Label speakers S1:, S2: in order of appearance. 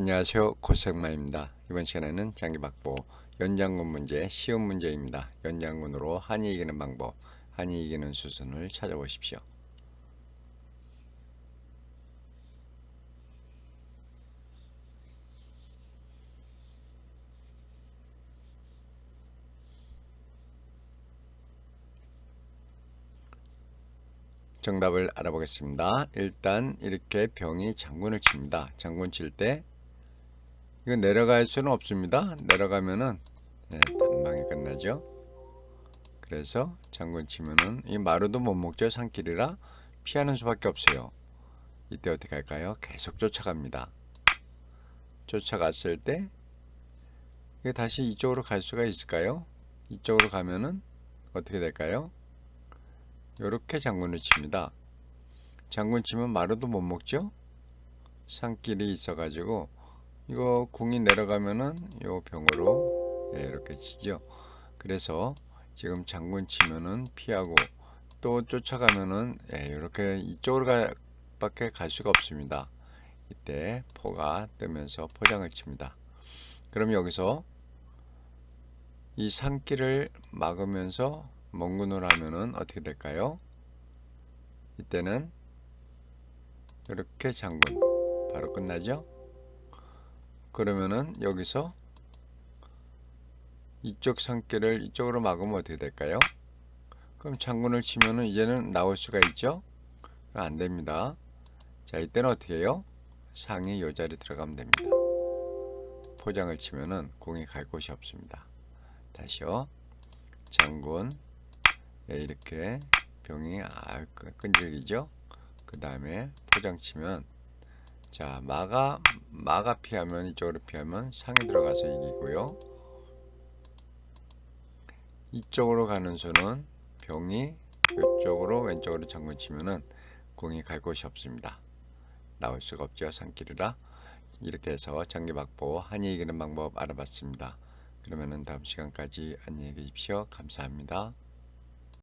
S1: 안녕하세요 고생마입니다. 이번 시간에는 장기박보 연장군 문제 쉬운 문제입니다. 연장군으로 한이 이기는 방법, 한이 이기는 수순을 찾아보십시오. 정답을 알아보겠습니다. 일단 이렇게 병이 장군을 칩니다. 장군 칠때 이거 내려갈 수는 없습니다. 내려가면은 네, 단방에 끝나죠. 그래서 장군 치면은 이 마루도 못 먹죠. 산길이라 피하는 수밖에 없어요. 이때 어떻게 할까요? 계속 쫓아갑니다. 쫓아갔을 때 이게 다시 이쪽으로 갈 수가 있을까요? 이쪽으로 가면은 어떻게 될까요? 이렇게 장군을 칩니다. 장군 치면 마루도 못 먹죠? 산길이 있어가지고 이거 궁이 내려가면은 요 병으로 예, 이렇게 치죠. 그래서 지금 장군 치면은 피하고 또 쫓아가면은 예, 이렇게 이쪽으로 가, 밖에 갈 수가 없습니다. 이때 포가 뜨면서 포장을 칩니다. 그럼 여기서 이 산길을 막으면서 멍군을 하면은 어떻게 될까요? 이때는 이렇게 장군 바로 끝나죠? 그러면은 여기서 이쪽 산길을 이쪽으로 막으면 어떻게 될까요? 그럼 장군을 치면은 이제는 나올 수가 있죠? 안 됩니다. 자, 이때는 어떻게 해요? 상이 요 자리 들어가면 됩니다. 포장을 치면은 공이 갈 곳이 없습니다. 다시요. 장군 예, 이렇게 병이 아, 끈- 끈질기죠. 그 다음에 포장 치면 자 마가 마가 피하면 이쪽으로 피하면 상이 들어가서 이기고요. 이쪽으로 가는 수는 병이 이쪽으로 왼쪽으로 장군 치면은 궁이 갈 곳이 없습니다. 나올 수가 없죠 산길이라 이렇게 해서 장기 박보 한이 이기는 방법 알아봤습니다. 그러면은 다음 시간까지 안녕히 계십시오. 감사합니다.